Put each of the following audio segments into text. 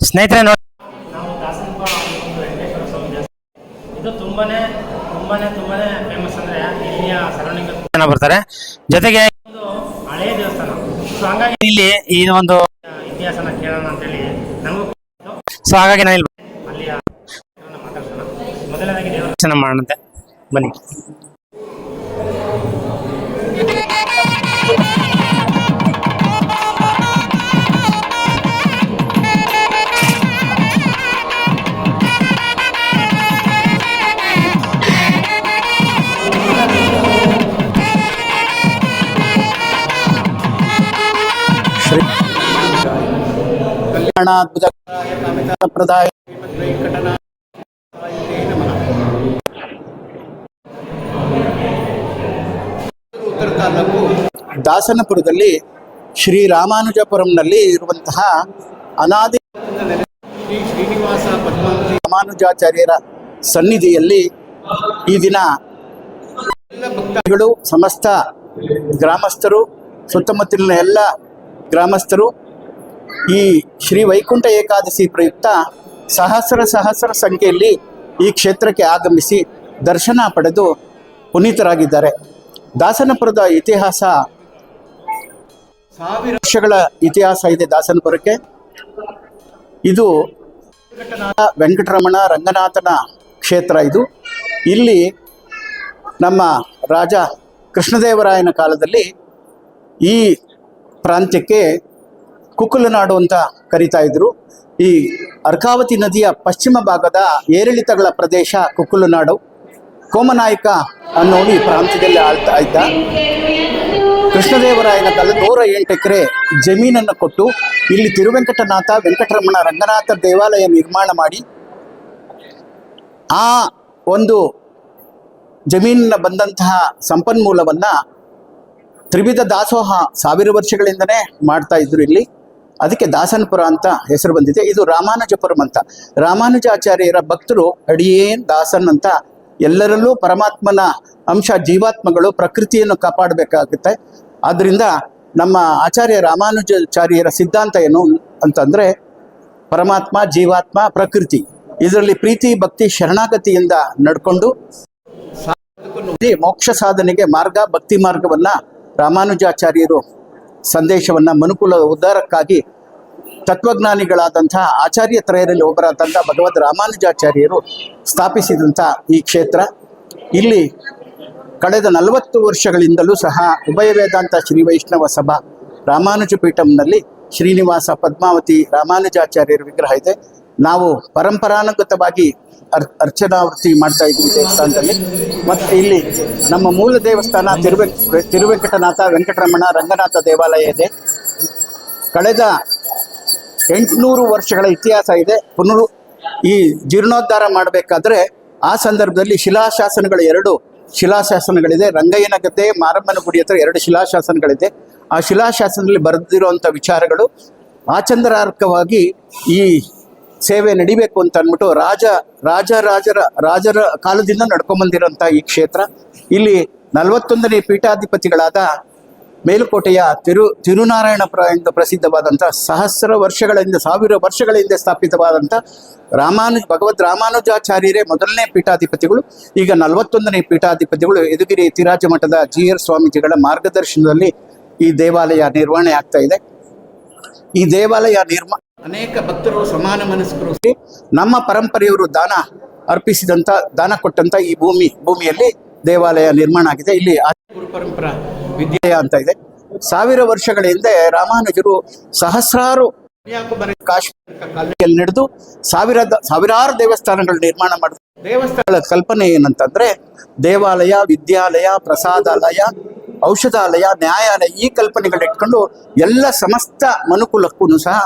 ಸ್ನೇಹಿತರೆ ನೋಡಿ. ನಾವು ದಾಸನಪ್ಪ ವೆಂಕಟೇಶ್ವರ ಸ್ವಾಮಿ ದೇವಸ್ಥಾನ ಇದು ತುಂಬಾನೇ ತುಂಬಾನೇ ತುಂಬಾನೇ ಫೇಮಸ್ ಅಂದ್ರೆ ಇಲ್ಲಿಯ ಸರೌಂಡಿಂಗ್ ಜನ ಬರ್ತಾರೆ. ಜೊತೆಗೆ ಒಂದು ಹಳೆಯ ದೇವಸ್ಥಾನ. ಸೊ ಹಂಗಾಗಿ ಇಲ್ಲಿ ಈ ಒಂದು ಇತಿಹಾಸನ ಕೇಳೋಣ ಅಂತೇಳಿ ನಮಗೂ ಸೊ ಹಾಗಾಗಿ ನಾನು ಇಲ್ಲಿ ಅಲ್ಲಿಯ ಮಾತಾಡ್ಸೋಣ. ಮೊದಲನೇದಾಗಿ ದೇವಸ್ಥಾನ. ಮಾಡೋಣಂತೆ. ಬನ್ನಿ. ಕಲ್ಯಾಣಾದ್ಭುತ ಪ್ರದಾಯ ದಾಸನಪುರದಲ್ಲಿ ಶ್ರೀ ರಾಮಾನುಜಪುರಂನಲ್ಲಿ ಇರುವಂತಹ ಅನಾದಿ ಶ್ರೀನಿವಾಸ ರಾಮಾನುಜಾಚಾರ್ಯರ ಸನ್ನಿಧಿಯಲ್ಲಿ ಈ ದಿನ ಭಕ್ತಗಳು ಸಮಸ್ತ ಗ್ರಾಮಸ್ಥರು, ಸುತ್ತಮುತ್ತಲಿನ ಎಲ್ಲ ಗ್ರಾಮಸ್ಥರು ಈ ಶ್ರೀ ವೈಕುಂಠ ಏಕಾದಶಿ ಪ್ರಯುಕ್ತ ಸಹಸ್ರ ಸಹಸ್ರ ಸಂಖ್ಯೆಯಲ್ಲಿ ಈ ಕ್ಷೇತ್ರಕ್ಕೆ ಆಗಮಿಸಿ ದರ್ಶನ ಪಡೆದು ಪುನೀತರಾಗಿದ್ದಾರೆ. ದಾಸನಪುರದ ಇತಿಹಾಸ ಸಾವಿರ ವರ್ಷಗಳ ಇತಿಹಾಸ ಇದೆ ದಾಸನಪುರಕ್ಕೆ. ಇದು ವೆಂಕಟರಮಣ ರಂಗನಾಥನ ಕ್ಷೇತ್ರ ಇದು. ಇಲ್ಲಿ ನಮ್ಮ ರಾಜ ಕೃಷ್ಣದೇವರಾಯನ ಕಾಲದಲ್ಲಿ ಈ ಪ್ರಾಂತ್ಯಕ್ಕೆ ಕುಕ್ಕುಲನಾಡು ಅಂತ ಕರಿತಾ ಇದ್ರು. ಈ ಅರ್ಕಾವತಿ ನದಿಯ ಪಶ್ಚಿಮ ಭಾಗದ ಏರಿಳಿತಗಳ ಪ್ರದೇಶ ಕುಕ್ಕುಲನಾಡು ಕೋಮನಾಯಕ ಅನ್ನೋ ಈ ಪ್ರಾಂತ್ಯದಲ್ಲಿ ಆಳ್ತಾ ಇದ್ದ. ಕೃಷ್ಣದೇವರಾಯನ ಕಾಲ ನೂರ ಎಂಟು ಎಕರೆ ಜಮೀನನ್ನು ಕೊಟ್ಟು ಇಲ್ಲಿ ತಿರುವೆಂಕಟನಾಥ, ವೆಂಕಟರಮಣ, ರಂಗನಾಥ ದೇವಾಲಯ ನಿರ್ಮಾಣ ಮಾಡಿ ಆ ಒಂದು ಜಮೀನಿನ ಬಂದಂತಹ ಸಂಪನ್ಮೂಲವನ್ನು ತ್ರಿವಿಧ ದಾಸೋಹ ಸಾವಿರ ವರ್ಷಗಳಿಂದನೇ ಮಾಡ್ತಾ ಇದ್ರು ಇಲ್ಲಿ. ಅದಕ್ಕೆ ದಾಸನಪುರ ಅಂತ ಹೆಸರು ಬಂದಿದೆ. ಇದು ರಾಮಾನುಜಪುರಂ ಅಂತ. ರಾಮಾನುಜಾಚಾರ್ಯರ ಭಕ್ತರು ಅಡಿಯೇನ್ ದಾಸನ್ ಅಂತ ಎಲ್ಲರಲ್ಲೂ ಪರಮಾತ್ಮನ ಅಂಶ, ಜೀವಾತ್ಮಗಳು, ಪ್ರಕೃತಿಯನ್ನು ಕಾಪಾಡಬೇಕಾಗುತ್ತೆ. ಆದ್ದರಿಂದ ನಮ್ಮ ಆಚಾರ್ಯ ರಾಮಾನುಜಾಚಾರ್ಯರ ಸಿದ್ಧಾಂತ ಏನು ಅಂತಂದ್ರೆ ಪರಮಾತ್ಮ, ಜೀವಾತ್ಮ, ಪ್ರಕೃತಿ. ಇದರಲ್ಲಿ ಪ್ರೀತಿ, ಭಕ್ತಿ, ಶರಣಾಗತಿಯಿಂದ ನಡ್ಕೊಂಡು ಮೋಕ್ಷ ಸಾಧನೆಗೆ ಮಾರ್ಗ, ಭಕ್ತಿ ಮಾರ್ಗವನ್ನ ರಾಮಾನುಜಾಚಾರ್ಯರು ಸಂದೇಶವನ್ನ ಮನುಕುಲ ಉದ್ಧಾರಕ್ಕಾಗಿ ತತ್ವಜ್ಞಾನಿಗಳಾದಂತಹ ಆಚಾರ್ಯ ತ್ರಯದಲ್ಲಿ ಒಬ್ಬರಾದಂಥ ಭಗವದ್ ರಾಮಾನುಜಾಚಾರ್ಯರು ಸ್ಥಾಪಿಸಿದಂಥ ಈ ಕ್ಷೇತ್ರ. ಇಲ್ಲಿ ಕಳೆದ ನಲವತ್ತು ವರ್ಷಗಳಿಂದಲೂ ಸಹ ಉಭಯ ವೇದಾಂತ ಶ್ರೀ ವೈಷ್ಣವ ಸಭಾ ರಾಮಾನುಜ ಪೀಠಂನಲ್ಲಿ ಶ್ರೀನಿವಾಸ ಪದ್ಮಾವತಿ ರಾಮಾನುಜಾಚಾರ್ಯರ ವಿಗ್ರಹ ಇದೆ. ನಾವು ಪರಂಪರಾನುಗತವಾಗಿ ಅರ್ ಅರ್ಚನಾವೃತ್ತಿ ಮಾಡ್ತಾ ಇದ್ವಿ ದೇವಸ್ಥಾನದಲ್ಲಿ. ಮತ್ತು ಇಲ್ಲಿ ನಮ್ಮ ಮೂಲ ದೇವಸ್ಥಾನ ತಿರುವೆ, ತಿರುವೆಂಕಟನಾಥ ವೆಂಕಟರಮಣ ರಂಗನಾಥ ದೇವಾಲಯ ಇದೆ. ಕಳೆದ ಎಂಟುನೂರು ವರ್ಷಗಳ ಇತಿಹಾಸ ಇದೆ. ಪುನರು ಈ ಜೀರ್ಣೋದ್ಧಾರ ಮಾಡಬೇಕಾದ್ರೆ ಆ ಸಂದರ್ಭದಲ್ಲಿ ಶಿಲಾಶಾಸನಗಳು ಎರಡು ಶಿಲಾಶಾಸನಗಳಿದೆ. ರಂಗಯ್ಯನ ಗದ್ದೆ ಮಾರಮ್ಮನ ಗುಡಿ ಹತ್ರ ಎರಡು ಶಿಲಾಶಾಸನಗಳಿದೆ. ಆ ಶಿಲಾಶಾಸನದಲ್ಲಿ ಬರೆದಿರುವಂಥ ವಿಚಾರಗಳು ಆಚಂದರಾರ್ಕವಾಗಿ ಈ ಸೇವೆ ನಡಿಬೇಕು ಅಂತ ಅಂದ್ಬಿಟ್ಟು ರಾಜ ರಾಜ, ರಾಜರ ರಾಜರ ಕಾಲದಿಂದ ನಡ್ಕೊಂಬಂದಿರೋಂಥ ಈ ಕ್ಷೇತ್ರ. ಇಲ್ಲಿ ನಲವತ್ತೊಂದನೇ ಪೀಠಾಧಿಪತಿಗಳಾದ ಮೇಲುಕೋಟೆಯ ತಿರು, ತಿರುನಾರಾಯಣಪುರ ಎಂದು ಪ್ರಸಿದ್ಧವಾದಂಥ ಸಹಸ್ರ ವರ್ಷಗಳಿಂದ ಸಾವಿರ ವರ್ಷಗಳ ಹಿಂದೆ ಸ್ಥಾಪಿತವಾದಂಥ ರಾಮಾನು, ಭಗವದ್ ರಾಮಾನುಜಾಚಾರ್ಯರೇ ಮೊದಲನೇ ಪೀಠಾಧಿಪತಿಗಳು. ಈಗ ನಲವತ್ತೊಂದನೇ ಪೀಠಾಧಿಪತಿಗಳು ಯದುಗಿರಿ ತಿರಾಜ ಮಠದ ಜಿ ಆರ್ ಸ್ವಾಮೀಜಿಗಳ ಮಾರ್ಗದರ್ಶನದಲ್ಲಿ ಈ ದೇವಾಲಯ ನಿರ್ವಹಣೆ ಆಗ್ತಾ ಇದೆ. ಈ ದೇವಾಲಯ ನಿರ್ಮಾಣ ಅನೇಕ ಭಕ್ತರು ಸಮಾನ ಮನಸ್ಕರು ನಮ್ಮ ಪರಂಪರೆಯವರು ದಾನ ಅರ್ಪಿಸಿದಂಥ ದಾನ ಕೊಟ್ಟಂತ ಈ ಭೂಮಿ ಭೂಮಿಯಲ್ಲಿ ದೇವಾಲಯ ನಿರ್ಮಾಣ ಆಗಿದೆ. ಇಲ್ಲಿ ಗುರು ಪರಂಪರಾ ವಿದ್ಯಾಲಯ ಅಂತ ಇದೆ. ಸಾವಿರ ವರ್ಷಗಳ ಹಿಂದೆ ರಾಮಾನುಜರು ಸಹಸ್ರಾರು ಕಾಶ್ಮೀರ ನಡೆದು ಸಾವಿರ ಸಾವಿರಾರು ದೇವಸ್ಥಾನಗಳ ನಿರ್ಮಾಣ ಮಾಡಿದ್ರು ದೇವಸ್ಥಾನಗಳ ಕಲ್ಪನೆ ಏನಂತಂದ್ರೆ ದೇವಾಲಯ ವಿದ್ಯಾಲಯ ಪ್ರಸಾದಾಲಯ ಔಷಧಾಲಯ, ನ್ಯಾಯಾಲಯ ಈ ಕಲ್ಪನೆಗಳು ಇಟ್ಕೊಂಡು ಎಲ್ಲ ಸಮಸ್ತ ಮನುಕುಲಕ್ಕೂ ಸಹ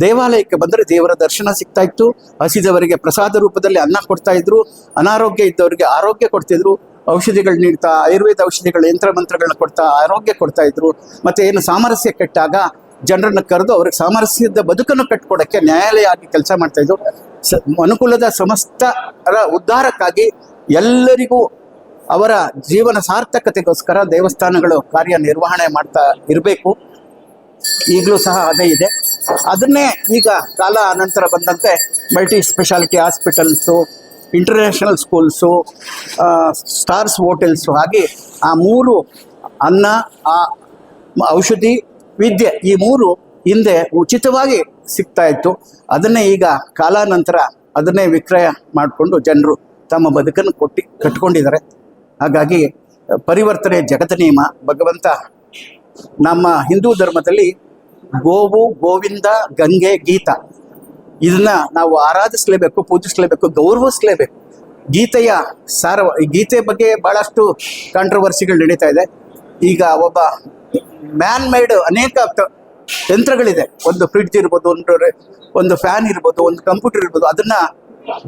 ದೇವಾಲಯಕ್ಕೆ ಬಂದರೆ ದೇವರ ದರ್ಶನ ಸಿಗ್ತಾ ಇತ್ತು. ಹಸಿದವರಿಗೆ ಪ್ರಸಾದ ರೂಪದಲ್ಲಿ ಅನ್ನ ಕೊಡ್ತಾ ಇದ್ರು. ಅನಾರೋಗ್ಯ ಇದ್ದವರಿಗೆ ಆರೋಗ್ಯ ಕೊಡ್ತಿದ್ರು. ಔಷಧಿಗಳು ನೀಡ್ತಾ, ಆಯುರ್ವೇದ ಔಷಧಿಗಳ ಯಂತ್ರ ಮಂತ್ರಗಳನ್ನ ಕೊಡ್ತಾ ಆರೋಗ್ಯ ಕೊಡ್ತಾ ಇದ್ರು. ಮತ್ತೆ ಏನು ಸಾಮರಸ್ಯ ಕೆಟ್ಟಾಗ ಜನರನ್ನು ಕರೆದು ಅವ್ರಿಗೆ ಸಾಮರಸ್ಯದ ಬದುಕನ್ನು ಕಟ್ಕೊಡಕ್ಕೆ ನ್ಯಾಯಾಲಯ ಆಗಿ ಕೆಲಸ ಮಾಡ್ತಾ ಇದ್ರು. ಸ ಮನುಕುಲದ ಸಮಸ್ತರ ಉದ್ಧಾರಕ್ಕಾಗಿ ಎಲ್ಲರಿಗೂ ಅವರ ಜೀವನ ಸಾರ್ಥಕತೆಗೋಸ್ಕರ ದೇವಸ್ಥಾನಗಳು ಕಾರ್ಯನಿರ್ವಹಣೆ ಮಾಡ್ತಾ ಇರಬೇಕು. ಈಗಲೂ ಸಹ ಅದೇ ಇದೆ. ಅದನ್ನೇ ಈಗ ಕಾಲ ನಂತರ ಬಂದಂತೆ multi speciality hospitals international schools stars hotels ಹಾಗೆ ಆ ಮೂರು ಅನ್ನ, ಆ, ಔಷಧಿ, ವಿದ್ಯೆ ಈ ಮೂರು ಹಿಂದೆ ಉಚಿತವಾಗಿ ಸಿಗ್ತಾ ಇತ್ತು. ಅದನ್ನೇ ಈಗ ಕಾಲಾನಂತರ ಅದನ್ನೇ ವಿಕ್ರಯ ಮಾಡಿಕೊಂಡು ಜನರು ತಮ್ಮ ಬದುಕನ್ನು ಕೊಟ್ಟು, ಕಟ್ಕೊಂಡಿದ್ದಾರೆ. ಹಾಗಾಗಿ ಪರಿವರ್ತನೆ ಜಗತ ನಿಯಮ ಭಗವಂತ ನಮ್ಮ ಹಿಂದೂ ಧರ್ಮದಲ್ಲಿ ಗೋವು, ಗೋವಿಂದ, ಗಂಗೆ, ಗೀತ ಇದನ್ನ ನಾವು ಆರಾಧಿಸಲೇಬೇಕು, ಪೂಜಿಸಲೇಬೇಕು, ಗೌರವಿಸಲೇಬೇಕು. ಗೀತೆಯ ಸಾರ ಗೀತೆ ಬಗ್ಗೆ ಬಹಳಷ್ಟು ಕಾಂಟ್ರವರ್ಸಿಗಳು ನಡೀತಾ ಇದೆ. ಈಗ ಒಬ್ಬ ಮ್ಯಾನ್ ಮೇಡ್ ಅನೇಕ ಯಂತ್ರಗಳಿದೆ. ಒಂದು ಫ್ರಿಡ್ಜ್ ಇರ್ಬೋದು, ಒಂದು ಒಂದು ಫ್ಯಾನ್ ಇರ್ಬೋದು, ಒಂದು ಕಂಪ್ಯೂಟರ್ ಇರ್ಬೋದು, ಅದನ್ನ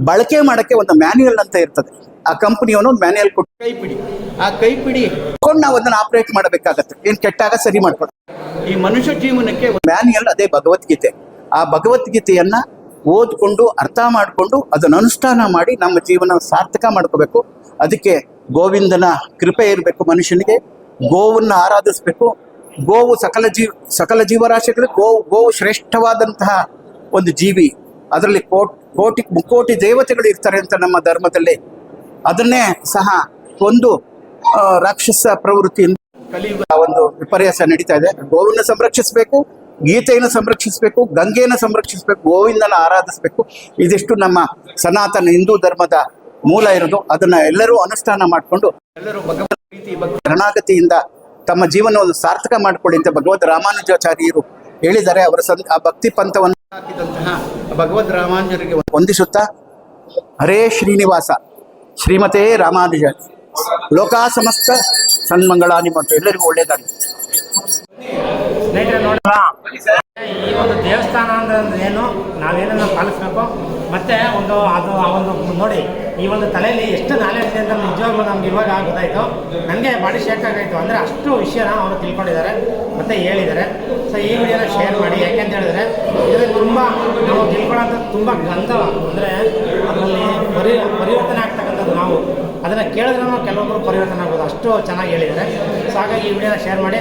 ಬಳಕೆ ಮಾಡಕ್ಕೆ ಒಂದು ಮ್ಯಾನ್ಯುಯಲ್ ಅಂತ ಇರ್ತದೆ. ಆ ಕಂಪನಿಯವನು ಒಂದು ಮ್ಯಾನ್ಯಲ್ ಕೊಟ್ಟು ಕೈಪಿಡಿ. ಆ ಕೈಪಿಡಿ ಕೊಂಡು ನಾವು ಅದನ್ನ ಆಪರೇಟ್ ಮಾಡಬೇಕಾಗತ್ತೆ. ಏನ್ ಕೆಟ್ಟಾಗ ಸರಿ ಮಾಡ್ಕೊಡ ಈ ಮನುಷ್ಯ ಜೀವನಕ್ಕೆ ಮ್ಯಾನ್ಯಲ್ ಅದೇ ಭಗವದ್ಗೀತೆ. ಆ ಭಗವದ್ಗೀತೆಯನ್ನ ಓದ್ಕೊಂಡು ಅರ್ಥ ಮಾಡಿಕೊಂಡು ಅದನ್ನು ಅನುಷ್ಠಾನ ಮಾಡಿ ನಮ್ಮ ಜೀವನ ಸಾರ್ಥಕ ಮಾಡ್ಕೋಬೇಕು. ಅದಕ್ಕೆ ಗೋವಿಂದನ ಕೃಪೆ ಇರಬೇಕು ಮನುಷ್ಯನಿಗೆ. ಗೋವನ್ನು ಆರಾಧಿಸ್ಬೇಕು. ಗೋವು ಸಕಲ ಜೀವ ಸಕಲ ಜೀವರಾಶಿಗಳು ಗೋವು ಗೋವು ಶ್ರೇಷ್ಠವಾದಂತಹ ಒಂದು ಜೀವಿ. ಅದರಲ್ಲಿ ಕೋಟ್, ಕೋಟಿ ಮುಕ್ಕೋಟಿ ದೇವತೆಗಳು ಇರ್ತಾರೆ ಅಂತ ನಮ್ಮ ಧರ್ಮದಲ್ಲಿ. ಅದನ್ನೇ ಸಹ ಒಂದು ರಾಕ್ಷಸ ಪ್ರವೃತ್ತಿಯಿಂದ ಕಲಿಯುವ ಒಂದು ವಿಪರ್ಯಾಸ ನಡೀತಾ ಇದೆ. ಗೋವನ್ನು ಸಂರಕ್ಷಿಸಬೇಕು, ಗೀತೆಯನ್ನು ಸಂರಕ್ಷಿಸಬೇಕು, ಗಂಗೆಯನ್ನು ಸಂರಕ್ಷಿಸಬೇಕು, ಗೋವಿಂದನ ಆರಾಧಿಸಬೇಕು. ಇದಿಷ್ಟು ನಮ್ಮ ಸನಾತನ ಹಿಂದೂ ಧರ್ಮದ ಮೂಲ ಇರೋದು. ಅದನ್ನ ಎಲ್ಲರೂ ಅನುಷ್ಠಾನ ಮಾಡಿಕೊಂಡು ಎಲ್ಲರೂ ಭಗವತ್ ಶರಣಾಗತಿಯಿಂದ ತಮ್ಮ ಜೀವನವನ್ನು ಸಾರ್ಥಕ ಮಾಡಿಕೊಳ್ಳಿ ಅಂತ ಭಗವದ್ ರಾಮಾನುಜಾಚಾರ್ಯರು ಹೇಳಿದ್ದಾರೆ, ಅವರ ಸಂ ಆ ಭಕ್ತಿ ಪಂಥವನ್ನು ಹಾಕಿದಂತಹ ಭಗವದ್ ರಾಮಾನುಜರಿಗೆ ವಂದಿಸುತ್ತಾ, ಹರೇ ಶ್ರೀನಿವಾಸ, ಶ್ರೀಮತೇ ರಾಮಾನುಜ. ಲೋಕಾ ಸಮಸ್ತ ಸನ್ಮಂಗಳ ನಿಮ್ಮ ಎಲ್ಲರಿಗೂ ಒಳ್ಳೆಯದಾಗಲಿ. ಈ ಒಂದು ದೇವಸ್ಥಾನ ಅಂದ್ರೆ ಏನು? ನಾವೇನನ್ನ ಪಾಲಿಸ್ಬೇಕು? ಮತ್ತೆ ಒಂದು ಅದು, ಆ ಒಂದು ನೋಡಿ, ಈ ಒಂದು ತಲೆಯಲ್ಲಿ ಎಷ್ಟು ನಾಲೆಜ್ ಇದೆ ಅಂತ ನಿಜವಾಗ್ಲೂ ನಮ್ಗೆ ಇವಾಗ ಗೊತ್ತಾಯ್ತು. ನನಗೆ ಬಾಡಿ ಶೇಕ್ ಆಗಾಯ್ತು. ಅಂದರೆ ಅಷ್ಟು ವಿಷಯನ ಅವರು ತಿಳ್ಕೊಂಡಿದ್ದಾರೆ, ಮತ್ತೆ ಹೇಳಿದ್ದಾರೆ. ಸೊ ಈ ವಿಡಿಯೋನ ಶೇರ್ ಮಾಡಿ. ಯಾಕೆಂತ ಹೇಳಿದ್ರೆ ಇದು ತುಂಬ ನಾವು ತಿಳ್ಕೊಳ್ಳೋಂಥ ತುಂಬ ಗ್ರಂಥ ಅಂದರೆ ಅದರಲ್ಲಿ ಪರಿ, ಪರಿವರ್ತನೆ ಆಗ್ತಕ್ಕಂಥದ್ದು ನಾವು. ಅದನ್ನು ಕೇಳಿದ್ರೂ ಕೆಲವೊಬ್ಬರು ಪರಿವರ್ತನೆ ಆಗ್ಬೋದು. ಅಷ್ಟು ಚೆನ್ನಾಗಿ ಹೇಳಿದ್ದಾರೆ. ಸೊ ಹಾಗಾಗಿ ಈ ವಿಡಿಯೋನ ಶೇರ್ ಮಾಡಿ.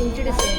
Interesting.